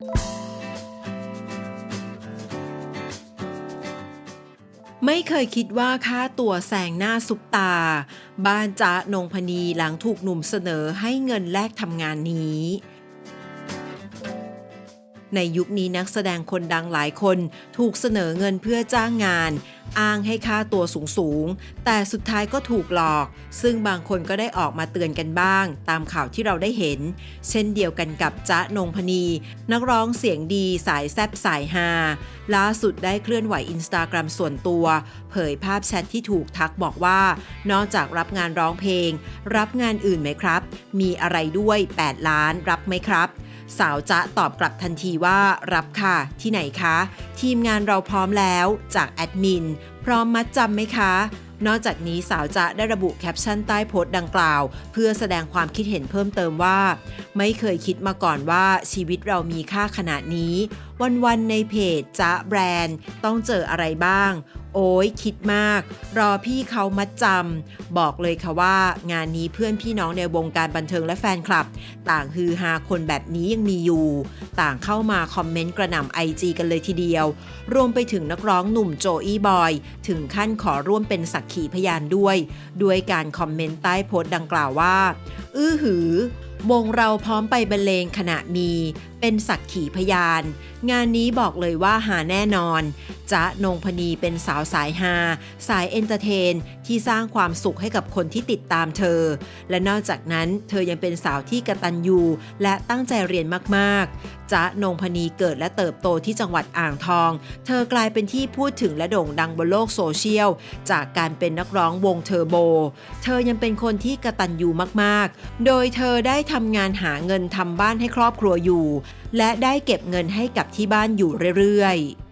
ไม่เคยคิดว่าค่าตัวแสงหน้าซุปตา บ้านจ๊ะนงพนีหลังถูกหนุ่มเสนอให้เงินแลกทำงานนี้ ในยุคนี้นักแสดงคนดังหลายคนถูกเสนอเงินเพื่อจ้างงาน อ้างให้ค่าตัวสูงๆแต่สุดท้ายก็ถูกหลอก ซึ่งบางคนก็ได้ออกมาเตือนกันบ้าง ตามข่าวที่เราได้เห็น เช่นเดียวกันกับจ๊ะนงพนี นักร้องเสียงดีสายแซบสายฮาล่าสุดได้เคลื่อนไหวอินสตาแกรมส่วนตัว เผยภาพแชทที่ถูกทักบอกว่า นอกจากรับงานร้องเพลง รับงานอื่นไหมครับ มีอะไรด้วย 8 ล้านรับไหมครับ สาวจะตอบกลับทันทีว่ารับค่ะ ที่ไหนคะ ทีมงานเราพร้อมแล้วจากแอดมิน พร้อมมัดจำไหมคะ นอกจากนี้สาวจะได้ระบุแคปชั่นใต้โพสต์ดังกล่าว เพื่อแสดงความคิดเห็นเพิ่มเติมว่า ไม่เคยคิดมาก่อนว่าชีวิตเรามีค่าขนาดนี้ วันๆในเพจจ๊ะแบรนด์ ต้องเจออะไรบ้าง โอ้ยคิดมาก รอพี่เขามัดจำบอกเลยค่ะว่างานนี้เพื่อนพี่น้องในวงการบันเทิงและแฟนคลับ ต่างฮือฮาคนแบบนี้ยังมีอยู่ ต่างเข้ามาคอมเมนต์กระหน่ำไอจกันเลยทีเดียว รวมไปถึงนักร้องหนุ่มโจอี้บอย ถึงขั้นขอร่วมเป็นสักขีพยานด้วย ด้วยการคอมเมนต์ใต้โพสต์ดังกล่าวว่า อื้อหือวงเราพร้อมไปบรรเลงขณะมี เป็นสักขีพยาน งานนี้บอกเลยว่าหาแน่นอน จ๊ะนงพนีเป็นสาวสายฮาสายเอนเตอร์เทน ที่สร้างความสุขให้กับคนที่ติดตามเธอ และนอกจากนั้นเธอยังเป็นสาวที่กระตันยูและตั้งใจเรียนมากๆจ๊ะนงพนีเกิดและเติบโตที่จังหวัดอ่างทอง เธอกลายเป็นที่พูดถึงและโด่งดังบนโลกโซเชียล จากการเป็นนักร้องวงเทอร์โบ เธอยังเป็นคนที่กระตันยูมากๆ โดยเธอได้ทำงานหาเงินทำบ้านให้ครอบครัวอยู่ และได้เก็บเงินให้กับที่บ้านอยู่เรื่อยๆ